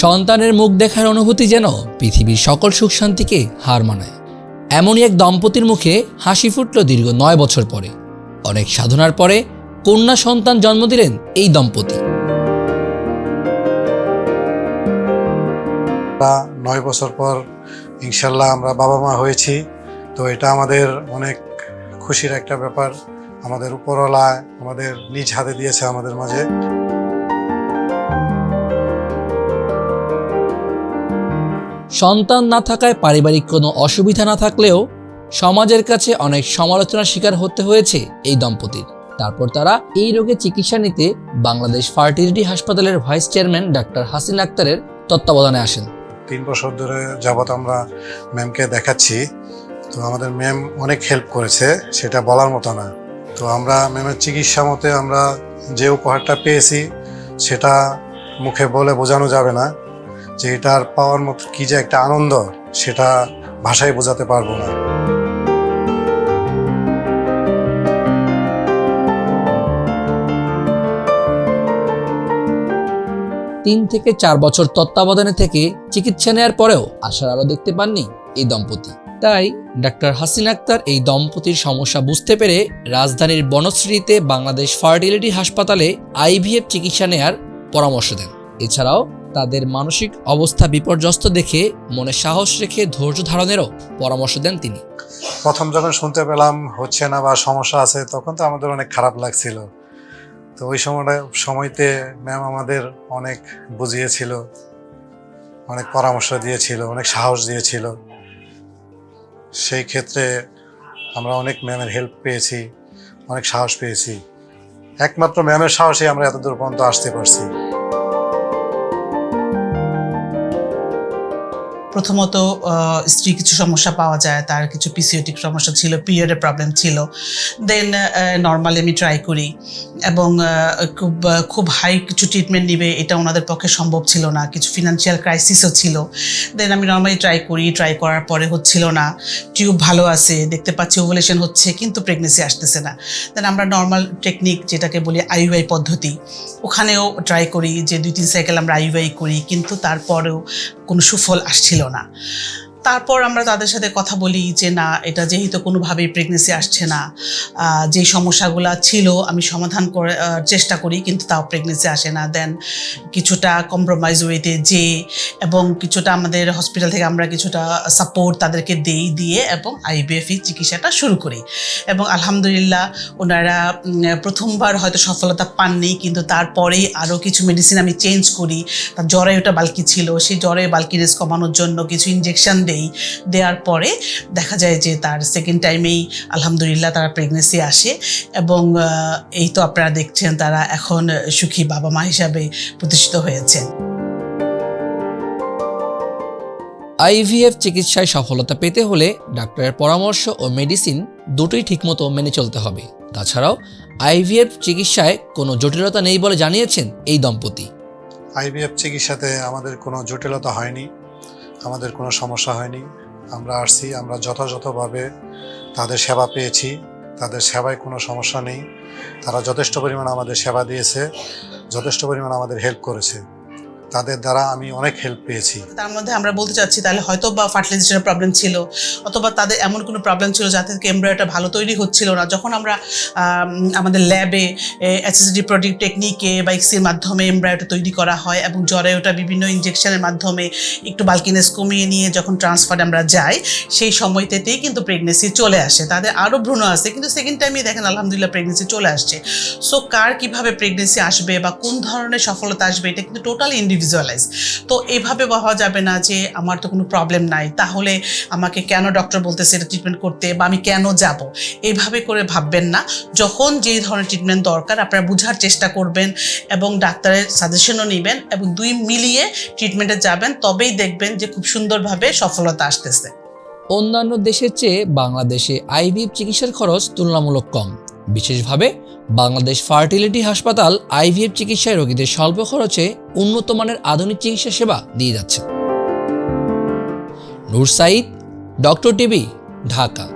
সন্তানের মুখ দেখার অনুভূতি যেন পৃথিবীর সকল সুখ শান্তিকে হার মানায়। এমনই এক দম্পতির মুখে হাসি ফুটল দীর্ঘ নয় বছর পরে। অনেক সাধনার পরে কন্যা সন্তান জন্ম দিলেন এই দম্পতি। নয় বছর পর ইনশাল্লাহ আমরা বাবা মা হয়েছি। তো এটা আমাদের অনেক খুশির একটা ব্যাপার। আমাদের উপরওয়ালা আমাদের নিজ হাতে দিয়েছে আমাদের মাঝে। সন্তান না থাকায় পারিবারিক কোনো অসুবিধা না থাকলেও সমাজের কাছে অনেক সমালোচনার শিকার হতে হয়েছে এই দম্পতির। তারপর তারা এই রোগে চিকিৎসা নিতে বাংলাদেশ ফার্টিলিটি হাসপাতালের ভাইস চেয়ারম্যান ডাক্তার হাসিন আক্তারের তত্ত্বাবধানে আসেন। তিন বছর ধরে যাবত আমরা ম্যামকে দেখাচ্ছি। তো আমাদের ম্যাম অনেক হেল্প করেছে, সেটা বলার মতো না। তো আমরা ম্যামের চিকিৎসা মতে আমরা যে উপহারটা পেয়েছি, সেটা মুখে বলে বোঝানো যাবে না। যে এটার পাওয়ার মতো কি যে একটা আনন্দ, সেটা ভাষায় বোঝাতে পারব না। তিন থেকে চার বছর তত্ত্বাবধানে থেকে চিকিৎসা নেয়ার পরেও আশার আলো দেখতে পাননি এই দম্পতি। তাই ডাক্তার হাসিন আক্তার এই দম্পতির সমস্যা বুঝতে পেরে রাজধানীর বনশ্রীতে বাংলাদেশ ফার্টিলিটি হাসপাতালে আইভিএফ চিকিৎসা নেয়ার পরামর্শ দেন। এছাড়াও তাদের মানসিক অবস্থা বিপর্যস্ত দেখে মনে সাহস রেখে ধৈর্য ধারণেরও পরামর্শ দেন তিনি। প্রথম যখন শুনতে পেলাম, হচ্ছে না বা সমস্যা আছে? তখন তো আমাদের অনেক খারাপ লাগছিল। তো ওই সময়টা, সময়তে ম্যাম আমাদের অনেক বুঝিয়েছিল, অনেক পরামর্শ দিয়েছিল, অনেক সাহস দিয়েছিল। সেই ক্ষেত্রে আমরা অনেক ম্যামের হেল্প পেয়েছি, অনেক সাহস পেয়েছি। একমাত্র ম্যামের সাহসে আমরা এত দূর পর্যন্ত আসতে পারছি। প্রথমত স্ত্রী কিছু সমস্যা পাওয়া যায়, তার কিছু পিসিওটিক সমস্যা ছিল পিরিয়ডের প্রবলেম ছিল। দেন নর্মালি আমি ট্রাই করি। এবং খুব খুব হাই কিছু ট্রিটমেন্ট নিবে, এটা ওনাদের পক্ষে সম্ভব ছিল না। কিছু ফিনান্সিয়াল ক্রাইসিসও ছিল। দেন আমি নর্মালি ট্রাই করি ট্রাই করার পরে হচ্ছিল না। টিউব ভালো আছে, দেখতে পাচ্ছি ওভুলেশন হচ্ছে, কিন্তু প্রেগনেন্সি আসতেছে না। দেন আমরা নর্মাল টেকনিক যেটাকে বলি আইইউআই পদ্ধতি, ওখানেও ট্রাই করি যে দুই, তিন সাইকেল আমরা আইইউআই করি, কিন্তু তারপরেও কোনো সুফল আসছিল না তারপর আমরা তাদের সাথে কথা বলি যে, না, এটা যেহেতু কোনোভাবেই প্রেগনেন্সি আসছে না যে সমস্যাগুলো ছিল, আমি সমাধান করে চেষ্টা করি, কিন্তু তাও প্রেগনেন্সি আসে না। দেন কিছুটা কম্প্রোমাইজ ওয়েতে যে এবং কিছুটা আমাদের হসপিটাল থেকে আমরা কিছুটা সাপোর্ট তাদেরকে দেই, দিয়ে এবং আইবিএফই চিকিৎসাটা শুরু করি। এবং আলহামদুলিল্লাহ ওনারা প্রথমবার হয়তো সফলতা পাননি, কিন্তু তারপরেই আরও কিছু মেডিসিন আমি চেঞ্জ করি। তার জ্বরে ওটা বালকি ছিল, সেই জ্বরে বালকিনেস কমানোর জন্য কিছু ইঞ্জেকশন দেই। দেওয়ার পরে দেখা যায় যে তার সেকেন্ড টাইমেই আলহামদুলিল্লাহ তারা প্রেগনেন্সি আসে এবং এই তো আপনারা দেখছেন তারা এখন সুখী বাবা মা হিসাবে প্রতিষ্ঠিত হয়েছেন। আইভিএফ চিকিৎসায় সফলতা পেতে হলে ডাক্তারের পরামর্শ ও মেডিসিন দুটোই ঠিকমতো মেনে চলতে হবে। তাছাড়াও আইভিএফ চিকিৎসায় কোনো জটিলতা নেই বলে জানিয়েছেন এই দম্পতি। আইভিএফ চিকিৎসাতে আমাদের কোনো জটিলতা হয়নি। আমাদের কোনো সমস্যা হয়নি। আমরা আসছি, আমরা যথাযথভাবে তাদের সেবা পেয়েছি। তাদের সেবায় কোনো সমস্যা নেই। তারা যথেষ্ট পরিমাণ আমাদের সেবা দিয়েছে, যথেষ্ট পরিমাণ আমাদের হেল্প করেছে। তাদের দ্বারা আমি অনেক হেল্প পেয়েছি। তার মধ্যে আমরা বলতে চাচ্ছি তাহলে হয়তো বা ফার্টিলাইজেশনের প্রবলেম ছিল, অথবা তাদের এমন কোনো প্রবলেম ছিল যাতে এমব্রয়ডারিটা ভালো তৈরি হচ্ছিল না। যখন আমরা আমাদের ল্যাবে এসএসডি প্রোডিউট টেকনিকে বা এক্সির মাধ্যমে এমব্রয়ডারি তৈরি করা হয় এবং জ্বরে ওটা বিভিন্ন ইঞ্জেকশনের মাধ্যমে একটু বালকিনেস কমিয়ে নিয়ে যখন ট্রান্সফার আমরা যাই, সেই সময়তেতেই কিন্তু প্রেগনেন্সি চলে আসে। তাদের আরও ভ্রূণ আছে, কিন্তু সেকেন্ড টাইমে দেখেন আলহামদুলিল্লাহ প্রেগনেন্সি চলে আসছে। সো কার কীভাবে প্রেগনেন্সি আসবে বা কোন ধরনের সফলতা আসবে, এটা কিন্তু টোটাল ইন্ডিভিজুয়ালাইজ তো এইভাবে ভাবা যাবে না যে আমার তো কোনো প্রবলেম নাই। তাহলে আমাকে কেন ডক্টর বলতেছে এটা ট্রিটমেন্ট করতে বা আমি কেন যাব? এইভাবে করে ভাববেন না। যখন যেই ধরনের ট্রিটমেন্ট দরকার, আপনারা বোঝার চেষ্টা করবেন এবং ডাক্তারের সাজেশনও নেবেন এবং দুই মিলিয়ে ট্রিটমেন্টে যাবেন, তবেই দেখবেন যে খুব সুন্দরভাবে সফলতা আসতেছে। অন্যান্য দেশের চেয়ে বাংলাদেশে আইভিএফ চিকিৎসার খরচ তুলনামূলক কম। বিশেষভাবে বাংলাদেশ ফার্টিলিটি হাসপাতাল আইভিএফ চিকিৎসায় রোগীদের স্বল্প খরচে উন্নত মানের আধুনিক চিকিৎসা সেবা দিয়ে যাচ্ছে। Noor Saeed, doctor TV, Dhaka.